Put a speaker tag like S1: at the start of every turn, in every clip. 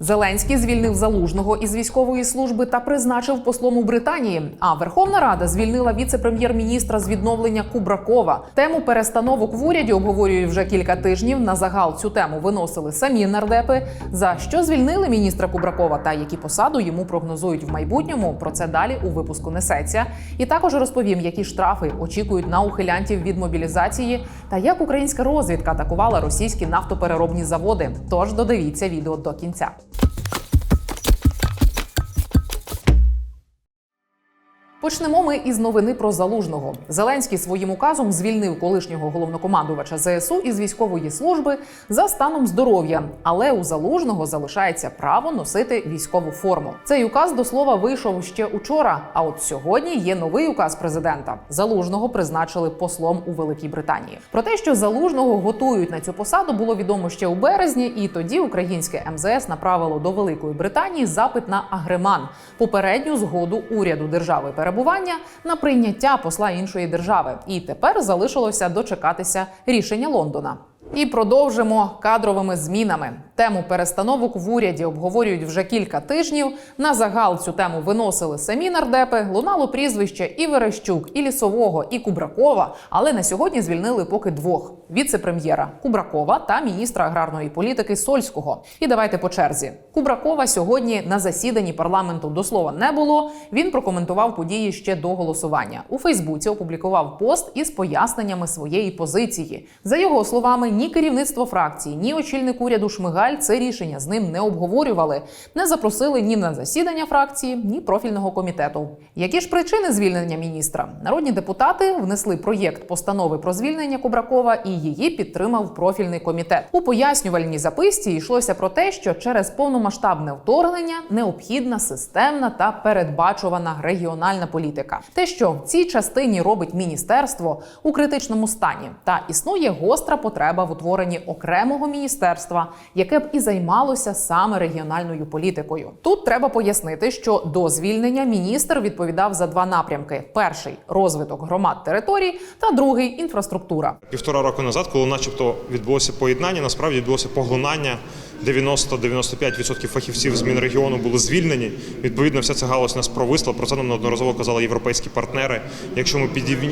S1: Зеленський звільнив залужного із військової служби та призначив послом у Британії. А Верховна Рада звільнила віце-прем'єр-міністра з відновлення Кубракова. Тему перестановок в уряді обговорюють вже кілька тижнів. На загал цю тему виносили самі нардепи. За що звільнили міністра Кубракова та які посаду йому прогнозують в майбутньому? Про це далі у випуску несеться. І також розповім, які штрафи очікують на ухилянтів від мобілізації та як українська розвідка атакувала російські нафтопереробні заводи. Тож додивіться відео до кінця. Почнемо ми із новини про залужного. Зеленський своїм указом звільнив колишнього головнокомандувача ЗСУ із військової служби за станом здоров'я, але у залужного залишається право носити військову форму. Цей указ до слова вийшов ще учора. А от сьогодні є новий указ президента. Залужного призначили послом у Великій Британії. Про те, що залужного готують на цю посаду, було відомо ще у березні, і тоді українське МЗС направило до Великої Британії запит на агреман попередню згоду уряду держави перебування на прийняття посла іншої держави. І тепер залишилося дочекатися рішення Лондона. І продовжимо кадровими змінами. Тему перестановок в уряді обговорюють вже кілька тижнів. На загал цю тему виносили самі нардепи. Лунало прізвище і Верещук, і Лісового, і Кубракова. Але на сьогодні звільнили поки двох: віце-прем'єра Кубракова та міністра аграрної політики Сольського. І давайте по черзі. Кубракова сьогодні на засіданні парламенту до слова не було. Він прокоментував події ще до голосування. У Фейсбуці опублікував пост із поясненнями своєї позиції. За його словами, ні керівництво фракції, ні очільник уряду Шмигаль це рішення з ним не обговорювали, не запросили ні на засідання фракції, ні профільного комітету. Які ж причини звільнення міністра? Народні депутати внесли проєкт постанови про звільнення Кубракова, і її підтримав профільний комітет. У пояснювальній записці йшлося про те, що через повномасштабне вторгнення необхідна системна та передбачувана регіональна політика. Те, що в цій частині робить міністерство у критичному стані, та існує гостра потреба в утворенні окремого міністерства, яке б і займалося саме регіональною політикою. Тут треба пояснити, що до звільнення міністр відповідав за два напрямки: перший розвиток громад територій, та другий інфраструктура.
S2: Півтора року назад, коли начебто відбулося поєднання, насправді відбулося поглинання. 90-95% фахівців з Мінрегіону були звільнені. Відповідно, вся ця галузь нас провисла. Про це нам неодноразово казали європейські партнери. Якщо ми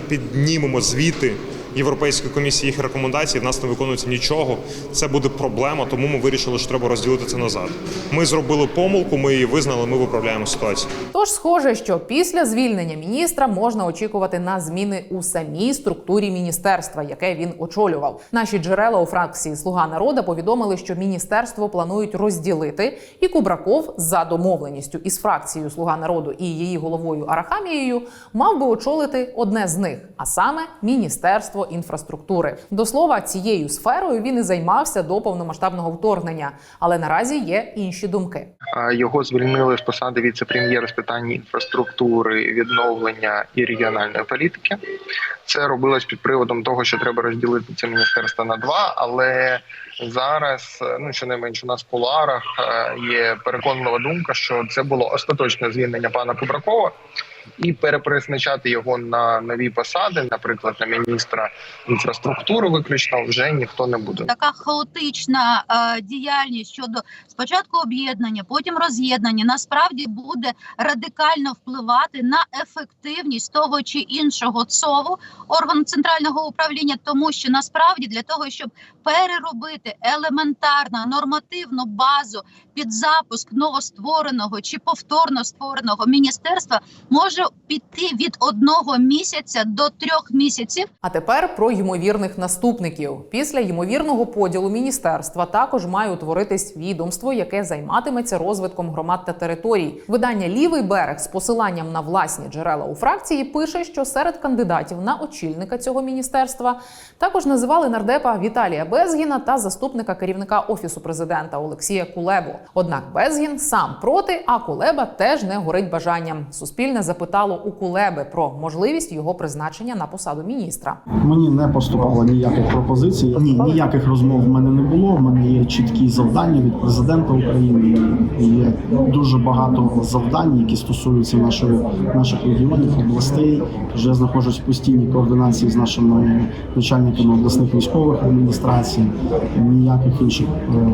S2: піднімемо звіти Європейської комісії їх рекомендацій, в нас не виконується нічого. Це буде проблема, тому ми вирішили, що треба розділити це назад. Ми зробили помилку, ми її визнали, ми виправляємо ситуацію.
S1: Тож схоже, що після звільнення міністра можна очікувати на зміни у самій структурі міністерства, яке він очолював. Наші джерела у фракції Слуга народу повідомили, що міністерство планують розділити, і Кубраков за домовленістю із фракцією Слуга народу і її головою Арахамією мав би очолити одне з них, а саме міністерство інфраструктури. До слова, цією сферою він і займався до повномасштабного вторгнення, але наразі є інші думки.
S3: Його звільнили з посади віце-прем'єра з питань інфраструктури, відновлення і регіональної політики. Це робилось під приводом того, що треба розділити це міністерство на два. Але зараз, ну щонайменше у нас в кулуарах е, є переконлива думка, що це було остаточне звільнення пана Кубракова. І перепризначати його на нові посади, наприклад, на міністра інфраструктури, виключно вже ніхто не буде.
S4: така хаотична е, діяльність щодо спочатку об'єднання, потім роз'єднання, насправді буде радикально впливати на ефективність того чи іншого ЦОВу органу центрального управління, тому що насправді для того, щоб переробити елементарну нормативну базу під запуск новоствореного чи повторно створеного міністерства, може піти від одного місяця до трьох місяців.
S1: А тепер про ймовірних наступників. Після ймовірного поділу міністерства також має утворитись відомство, яке займатиметься розвитком громад та територій. Видання Лівий берег з посиланням на власні джерела у фракції пише, що серед кандидатів на очільника цього міністерства також називали нардепа Віталія Безгіна та заступника керівника офісу президента Олексія Кулебу. Однак Безгін сам проти, а Кулеба теж не горить бажанням. Суспільне запитало у Кулеби про можливість його призначення на посаду міністра.
S5: Мені не поступало ніяких пропозицій. Ні, ніяких розмов в мене не було. В мене є чіткі завдання від президента України. Є дуже багато завдань, які стосуються нашої наших регіонів, областей. Вже знаходжусь в постійній координації з нашими начальниками обласних військових адміністрацій. Ніяких інших е,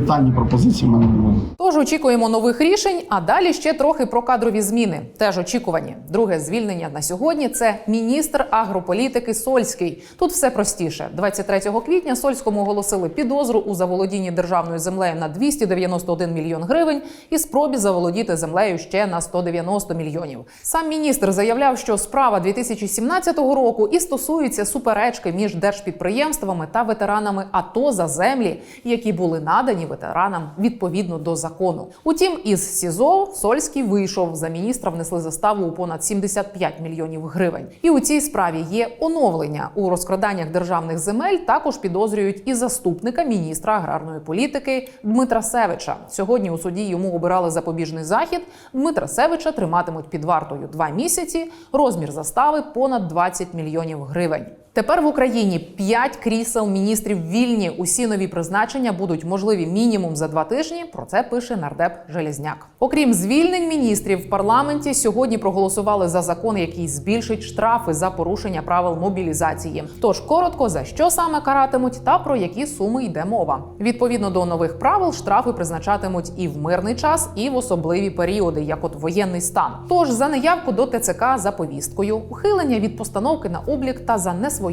S5: питань і пропозицій в мене немає.
S1: Тож очікуємо нових рішень, а далі ще трохи про кадрові зміни. Теж очікувані. Друге звільнення на сьогодні це міністр агрополітики Сольський. Тут все простіше. 23 квітня Сольському оголосили підозру у заволодінні державною землею на 291 мільйон гривень і спробі заволодіти землею ще на 190 мільйонів. Сам міністр заявляв, що справа 2017 року і стосується суперечки між держпідприємствами та ветеранами АТО за землі, які були надані ветеранам відповідно до закону. Утім, із СІЗО Сольський вийшов. За міністра внесли заставу у понад 75 мільйонів гривень. І у цій справі є оновлення у розкраданнях державних земель. Також підозрюють і заступника міністра аграрної політики Дмитра Севича. Сьогодні у суді йому обирали запобіжний захід. Дмитра Севича триматимуть під вартою два місяці. Розмір застави понад 20 мільйонів гривень. Тепер в Україні 5 крісел міністрів вільні. Усі нові призначення будуть можливі мінімум за два тижні. Про це пише нардеп Железняк. Окрім звільнень міністрів, в парламенті сьогодні проголосували за закон, який збільшить штрафи за порушення правил мобілізації. Тож коротко за що саме каратимуть та про які суми йде мова. Відповідно до нових правил, штрафи призначатимуть і в мирний час, і в особливі періоди, як от воєнний стан. Тож за неявку до ТЦК за повісткою, ухилення від постановки на облік та за несвоєчасне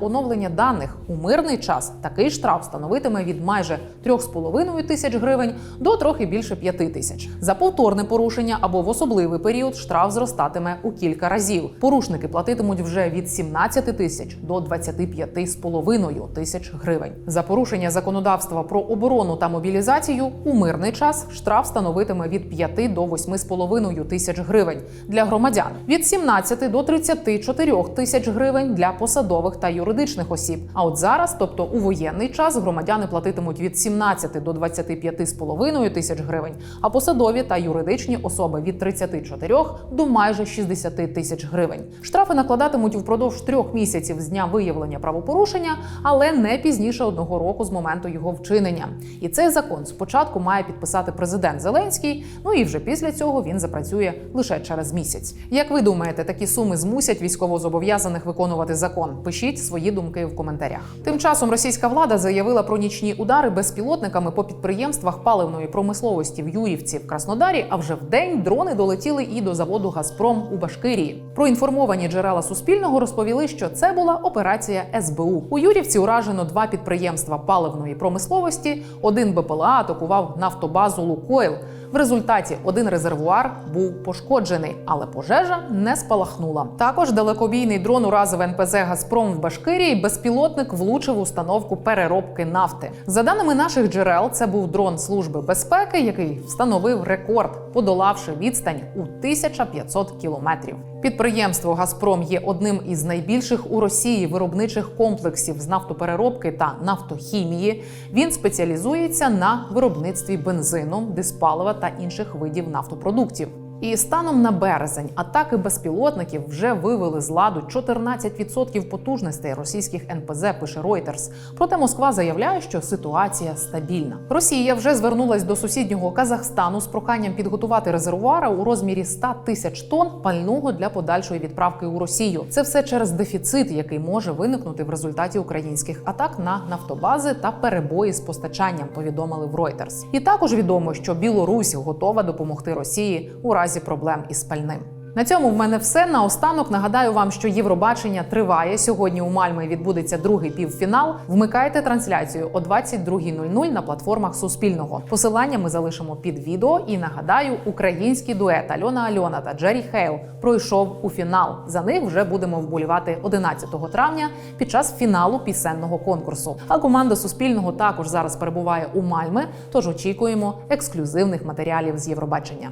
S1: оновлення даних у мирний час такий штраф становитиме від майже 3,5 тисяч гривень до трохи більше 5 тисяч. За повторне порушення або в особливий період штраф зростатиме у кілька разів. Порушники платитимуть вже від 17 тисяч до 25,5 тисяч гривень. За порушення законодавства про оборону та мобілізацію у мирний час штраф становитиме від 5 до 8,5 тисяч гривень для громадян, від 17 до 34 тисяч гривень для посадових та юридичних осіб. А от зараз, тобто у воєнний час, громадяни платитимуть від 17 до 25,5 тисяч гривень, а посадові та юридичні особи від 34 до майже 60 тисяч гривень. Штрафи накладатимуть впродовж трьох місяців з дня виявлення правопорушення, але не пізніше одного року з моменту його вчинення. І цей закон спочатку має підписати президент Зеленський. Ну і вже після цього він запрацює лише через місяць. Як ви думаєте, такі суми змусять військовозобов'язаних виконувати закон? Пишіть свої думки в коментарях. Тим часом російська влада заявила про нічні удари безпілотниками по підприємствах паливної промисловості в Юрівці в Краснодарі. А вже в день дрони долетіли і до заводу Газпром у Башкирії. Проінформовані джерела Суспільного розповіли, що це була операція СБУ. У Юрівці уражено два підприємства паливної промисловості. Один БПЛА атакував нафтобазу Лукойл. В результаті один резервуар був пошкоджений, але пожежа не спалахнула. Також далекобійний дрон уразив НПЗ Газпром в Башкирії. Безпілотник влучив установку переробки нафти. За даними наших джерел, це був дрон служби безпеки, який встановив рекорд, подолавши відстань у 1500 кілометрів. Підприємство Газпром є одним із найбільших у Росії виробничих комплексів з нафтопереробки та нафтохімії. Він спеціалізується на виробництві бензину, диспалива та інших видів нафтопродуктів. І станом на березень атаки безпілотників вже вивели з ладу 14% потужностей російських НПЗ. Пише Reuters. Проте Москва заявляє, що ситуація стабільна. Росія вже звернулась до сусіднього Казахстану з проханням підготувати резервуари у розмірі 100 тисяч тонн пального для подальшої відправки у Росію. Це все через дефіцит, який може виникнути в результаті українських атак на нафтобази та перебої з постачанням. Повідомили в Reuters. І також відомо, що Білорусь готова допомогти Росії у разі проблем із пальним. На цьому в мене все. Наостанок нагадаю вам, що Євробачення триває. Сьогодні у Мальмі відбудеться другий півфінал. Вмикайте трансляцію о 22.00 на платформах Суспільного. Посилання ми залишимо під відео. І нагадаю, український дует Альона Альона та Джері Хейл пройшов у фінал. За них вже будемо вболівати 11 травня під час фіналу пісенного конкурсу. А команда Суспільного також зараз перебуває у Мальми, тож очікуємо ексклюзивних матеріалів з Євробачення.